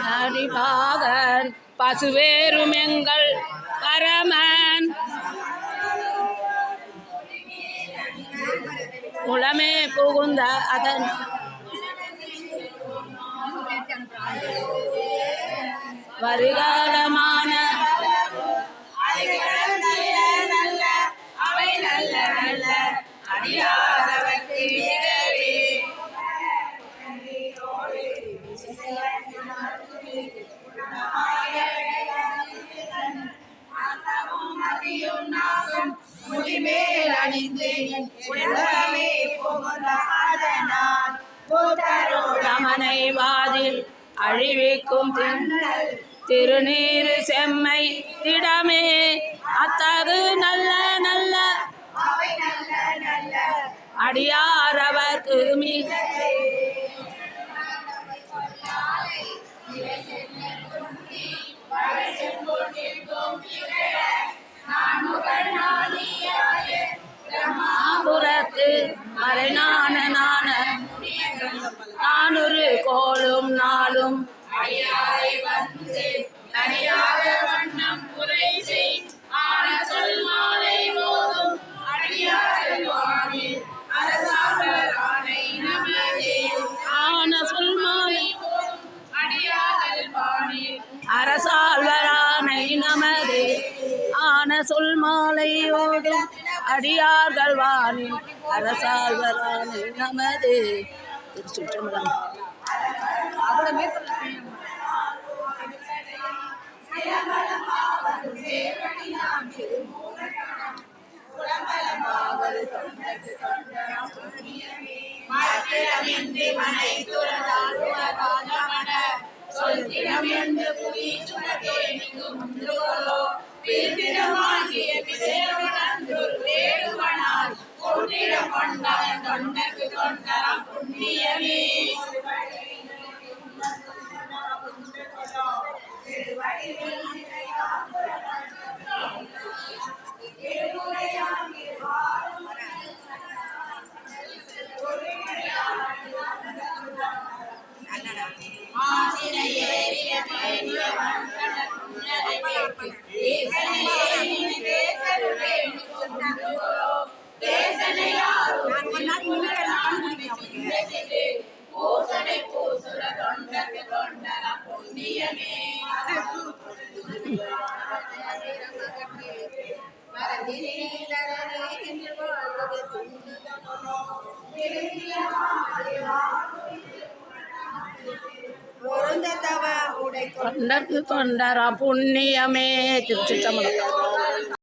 ஹரிபாகர் பசுவேரும் எங்கள் பரமன். உளமே புகுந்த அதன் வருகாலமான முடிமேல் அணிந்து உலகமே புதரோட ரமனை வாதில் அழிவிக்கும் திண்ணல் திருநீரு செம்மை திடமே. அத்தகு நல்ல நல்ல அவை நல்ல நல்ல அடியாரவர்க்கு மிக மறைநான நான நானொரு கோலும் நாளும். குறை செய். ஆன சொல் மாலை போதும். அடியார்கள் வானில் அரசாங்கர் ஆணை நமது திருச்சுற்றம்பலம் என்று புண்ணியமே தொண்டர்க்கு தொண்டரா புண்ணியமே திருச்சி தமிழ்